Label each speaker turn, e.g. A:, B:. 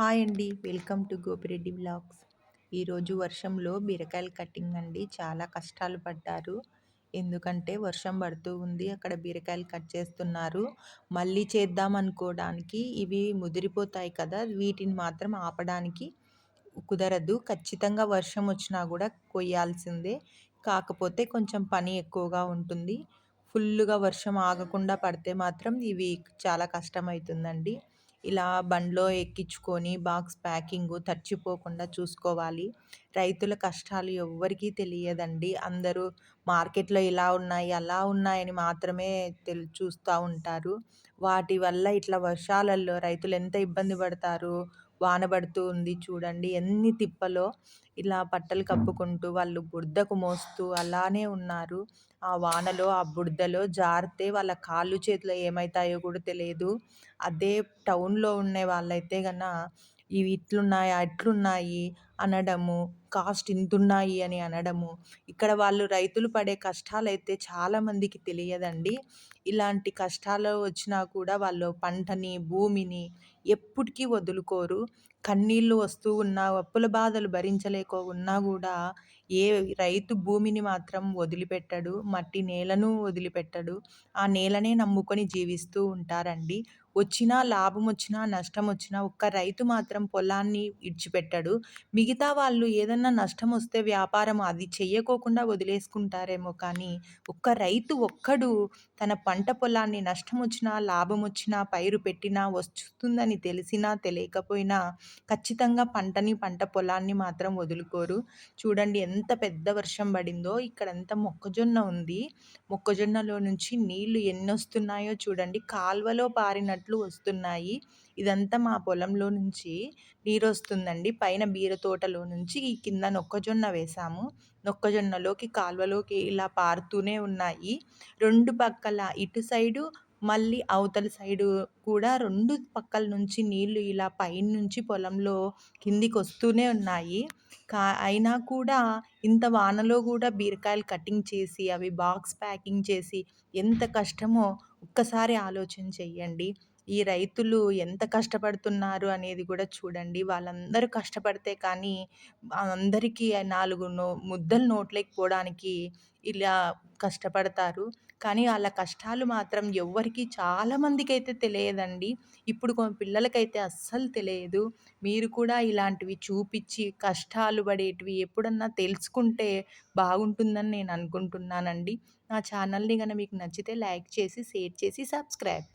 A: Hi అండి. Welcome to Gopireddy blogs ఈరోజు వర్షంలో బీరకాయలు కటింగ్ అండి. చాలా కష్టాలు పడ్డారు. ఎందుకంటే వర్షం పడుతూ ఉంది. అక్కడ బీరకాయలు కట్ చేస్తున్నారు. మళ్ళీ చేద్దాం అనుకోవడానికి ఇవి ముదిరిపోతాయి కదా. వీటిని మాత్రం ఆపడానికి కుదరదు. ఖచ్చితంగా వర్షం వచ్చినా కూడా కొయ్యాల్సిందే. కాకపోతే కొంచెం పని ఎక్కువగా ఉంటుంది. ఫుల్గా వర్షం ఆగకుండా పడితే మాత్రం ఇవి చాలా కష్టమవుతుందండి. ఇలా బండ్లో ఎక్కించుకొని బాక్స్ ప్యాకింగ్ తడిచిపోకుండా చూసుకోవాలి. రైతుల కష్టాలు ఎవ్వరికీ తెలియదండి. అందరూ మార్కెట్లో ఇలా ఉన్నాయి అలా ఉన్నాయని మాత్రమే తెలు చూస్తూ ఉంటారు. వాటి వల్ల ఇట్లా వర్షాలల్లో రైతులు ఎంత ఇబ్బంది పడతారు? వాన పడుతూ ఉంది చూడండి. ఎన్ని తిప్పలో ఇలా బట్టలు కప్పుకుంటూ వాళ్ళు బురదకు మోస్తూ అలానే ఉన్నారు. ఆ వానలో ఆ బురదలో జారితే వాళ్ళ కాళ్ళు చేతులు ఏమవుతాయో కూడా తెలియదు. అదే టౌన్లో ఉండే వాళ్ళైతే కన్నా ఇవి ఇట్లున్నాయి అట్లున్నాయి అనడము కాస్ట్ ఇంతున్నాయి అని అనడము ఇక్కడ వాళ్ళు రైతులు పడే కష్టాలైతే చాలామందికి తెలియదండి. ఇలాంటి కష్టాలు వచ్చినా కూడా వాళ్ళు పంటని భూమిని ఎప్పటికీ వదులుకోరు. కన్నీళ్ళు వస్తూ ఉన్నా అప్పుల బాధలు భరించలేక ఉన్నా కూడా ఏ రైతు భూమిని మాత్రం వదిలిపెట్టడు మట్టి నేలను వదిలిపెట్టడు. ఆ నేలనే నమ్ముకొని జీవిస్తూ ఉంటారండి. వచ్చినా లాభం వచ్చినా నష్టం వచ్చినా ఒక్క రైతు మాత్రం పొలాన్ని ఇడిచిపెట్టడు. మిగతా వాళ్ళు ఏదన్నా నష్టం వస్తే వ్యాపారం అది చెయ్యకోకుండా వదిలేసుకుంటారేమో కానీ ఒక్క రైతు ఒక్కడు తన పంట పొలాన్ని నష్టం వచ్చినా లాభం వచ్చినా పైరు పెట్టినా వస్తుందని తెలిసినా తెలియకపోయినా ఖచ్చితంగా పంటని పంట పొలాన్ని మాత్రం వదులుకోరు. చూడండి ఎంత పెద్ద వర్షం పడిందో ఇక్కడంతా మొక్కజొన్న ఉంది. మొక్కజొన్నలో నుంచి నీళ్ళు ఎన్ని వస్తున్నాయో చూడండి. కాల్వలో పారినట్లు వస్తున్నాయి. ఇదంతా మా పొలంలో నుంచి నీరు వస్తుందండి పైన బీర తోటలో నుంచి ఈ కింద మొక్కజొన్న వేసాము. మొక్కజొన్నలోకి కాల్వలోకి ఇలా పారుతూనే ఉన్నాయి. రెండు పక్కల ఇటు సైడు మళ్ళీ అవతల సైడు కూడా రెండు పక్కల నుంచి నీళ్ళు ఇలా పైనుంచి పొలంలో కిందికి వస్తూనే ఉన్నాయి. కా అయినా కూడా ఇంత వానలో కూడా బీరకాయలు కటింగ్ చేసి అవి బాక్స్ ప్యాకింగ్ చేసి ఎంత కష్టమో ఒక్కసారి ఆలోచన చెయ్యండి. ఈ రైతులు ఎంత కష్టపడుతున్నారు అనేది కూడా చూడండి. వాళ్ళందరూ కష్టపడితే కానీ అందరికీ నాలుగు నో ముద్దలు నోట్లోకి పోవడానికి ఇలా కష్టపడతారు. కానీ వాళ్ళ కష్టాలు మాత్రం ఎవ్వరికీ చాలామందికి అయితే తెలియదండి. ఇప్పుడు పిల్లలకైతే అస్సలు తెలియదు. మీరు కూడా ఇలాంటివి చూపించి కష్టాలు పడేటివి ఎప్పుడన్నా తెలుసుకుంటే బాగుంటుందని నేను అనుకుంటున్నానండి. నా ఛానల్ని కనుక మీకు నచ్చితే లైక్ చేసి షేర్ చేసి సబ్స్క్రైబ్.